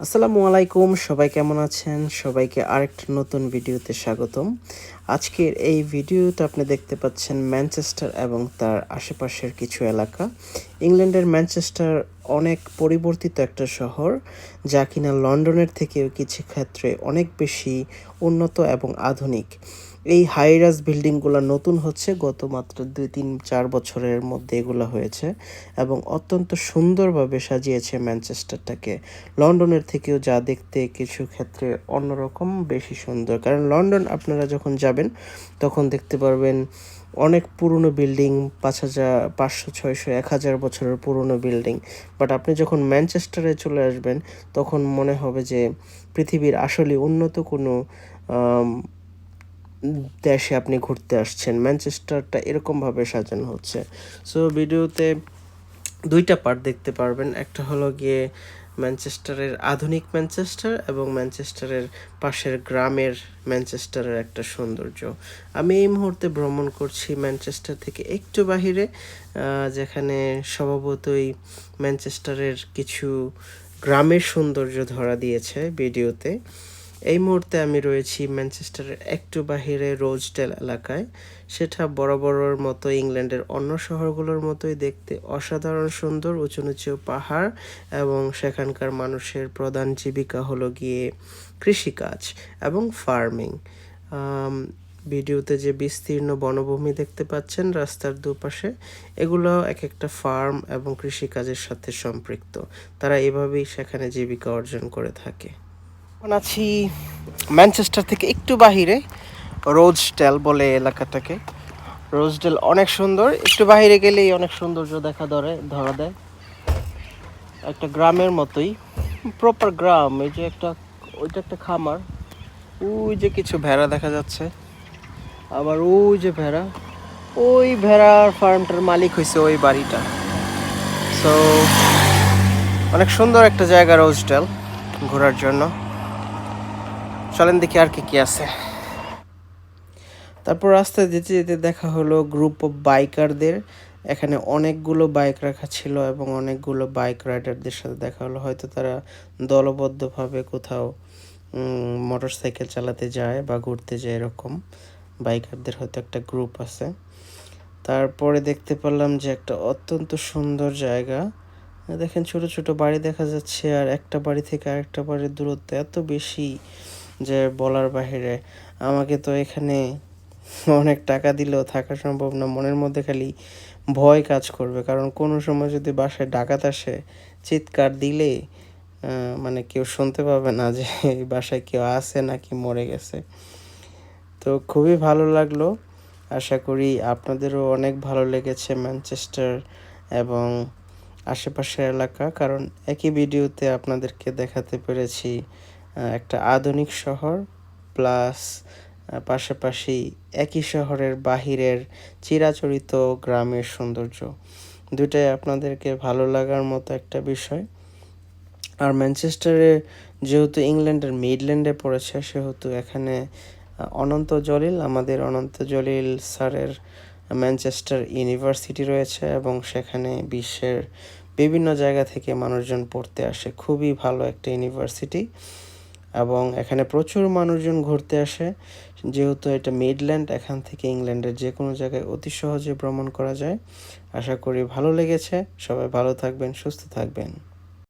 আসসালামু আলাইকুম, সবাই কেমন আছেন? সবাইকে আরেকটা নতুন ভিডিওতে স্বাগতম। আজকের এই ভিডিওতে আপনি দেখতে পাচ্ছেন ম্যানচেস্টার এবং তার আশেপাশের কিছু এলাকা। ইংল্যান্ডের ম্যানচেস্টার অনেক পরিবর্তিত একটা শহর, যা কিনা লন্ডনের থেকেও কিছু ক্ষেত্রে অনেক বেশি উন্নত এবং আধুনিক। এই হাইরাস বিল্ডিংগুলো নতুন হচ্ছে গত মাত্র দুই, তিন, চার বছরের মধ্যে এগুলো হয়েছে এবং অত্যন্ত সুন্দরভাবে সাজিয়েছে ম্যানচেস্টারটাকে। লন্ডনের থেকেও যা দেখতে কিছু ক্ষেত্রে অন্যরকম বেশি সুন্দর। কারণ লন্ডন আপনারা যখন যাবেন, তখন দেখতে পারবেন অনেক পুরনো বিল্ডিং, পাঁচ হাজার, পাঁচশো, ছয়শো, এক হাজার বছরের পুরনো বিল্ডিং। বাট আপনি যখন ম্যানচেস্টারে চলে আসবেন, তখন মনে হবে যে পৃথিবীর আসলে উন্নত কোনো দেশে আপনি ঘুরতে আসছেন, ম্যানচেস্টারটা এরকমভাবে সাজানো হচ্ছে। সো ভিডিওতে দুইটা পার্ট দেখতে পারবেন। একটা হলো গিয়ে ম্যানচেস্টারের আধুনিক ম্যানচেস্টার এবং ম্যানচেস্টারের পাশের গ্রামের ম্যানচেস্টারের একটা সৌন্দর্য। আমি এই মুহূর্তে ভ্রমণ করছি ম্যানচেস্টার থেকে একটু বাহিরে যেখানে স্বভাবতই ম্যানচেস্টারের কিছু গ্রামের সৌন্দর্য ধরা দিয়েছে ভিডিওতে। এই মুহূর্তে আমি রয়েছি ম্যানচেস্টারের একটু বাহিরে রোজডেল এলাকায়। সেটা বড় বড়র মতো ইংল্যান্ডের অন্য শহরগুলোর মতোই দেখতে অসাধারণ, সুন্দর উঁচু নিচু পাহাড় এবং সেখানকার মানুষের প্রধান জীবিকা হলো গিয়ে কৃষিকাজ এবং ফার্মিং। ভিডিওতে যে বিস্তীর্ণ বনভূমি দেখতে পাচ্ছেন রাস্তার দুপাশে, এগুলো এক একটা ফার্ম এবং কৃষিকাজের সাথে সম্পৃক্ত। তারা এভাবেই সেখানে জীবিকা অর্জন করে থাকে। এখন আছি ম্যানচেস্টার থেকে একটু বাহিরে, রোজডেল বলে এলাকাটাকে। রোজডেল অনেক সুন্দর, একটু বাইরে গেলেই অনেক সৌন্দর্য দেখা ধরে, ধরা দেয়। একটা গ্রামের মতোই প্রপার গ্রাম, এই যে একটা, ওইটা একটা খামার। ওই যে কিছু ভেড়া দেখা যাচ্ছে। আবার ওই যে ভেড়া, ওই ভেড়ার ফার্মটার মালিক হয়েছে ওই বাড়িটা। সো অনেক সুন্দর একটা জায়গা রোজডেল ঘোরার জন্য। চলেন দেখি আর কি কি আছে। তারপর রাস্তায় যেতে যেতে দেখা হলো গ্রুপ অফ বাইকারদের এখানে অনেকগুলো বাইক রাখা ছিল এবং অনেকগুলো বাইক রাইডারদের সাথে দেখা হলো। হয়তো তারা দলবদ্ধভাবে কোথাও মোটর সাইকেল চালাতে যায় বা ঘুরতে যায় এরকম। বাইকারদের হয়তো একটা গ্রুপ আছে। তারপরে দেখতে পেলাম যে একটা অত্যন্ত সুন্দর জায়গা। দেখেন ছোট ছোট বাড়ি দেখা যাচ্ছে আর একটা বাড়ি থেকে আরেকটা বাড়ির দূরত্ব এত বেশি। যে বলার বাহিরে। আমাকে তো এখানে অনেক টাকা দিলেও থাকা সম্ভব না। মনের মধ্যে খালি ভয় কাজ করবে। কারণ কোনো সময় যদি বাসায় ডাকাত আসে, চিৎকার দিলে মানে কেউ শুনতে পাবে না যে এই বাসায় কেউ আছে নাকি মরে গেছে। তো খুবই ভালো লাগল। আশা করি আপনাদেরও অনেক ভালো লেগেছে ম্যানচেস্টার এবং আশেপাশের এলাকা। কারণ একই ভিডিওতে আপনাদেরকে দেখাতে পেরেছি একটা আধুনিক শহর, প্লাস পাশাপাশি একই শহরের বাহিরের চিরাচরিত গ্রামের সৌন্দর্য। দুটাই আপনাদেরকে ভালো লাগার মতো একটা বিষয়। আর ম্যানচেস্টারে যেহেতু ইংল্যান্ডের মিডল্যান্ডে পড়েছে, সেহেতু এখানে অনন্ত জলিল, আমাদের অনন্ত জলিল স্যারের ম্যানচেস্টার ইউনিভার্সিটি রয়েছে এবং সেখানে বিশ্বের বিভিন্ন জায়গা থেকে মানুষজন পড়তে আসে। খুবই ভালো একটা ইউনিভার্সিটি। এবং এখানে প্রচুর মানুষজন ঘুরতে আসে। যেহেতু এটা মিডল্যান্ড এখান থেকে ইংল্যান্ডের যে কোনো জায়গায় অতি সহজে ভ্রমণ করা যায়। আশা করি ভালো লেগেছে। সবাই ভালো থাকবেন, সুস্থ থাকবেন।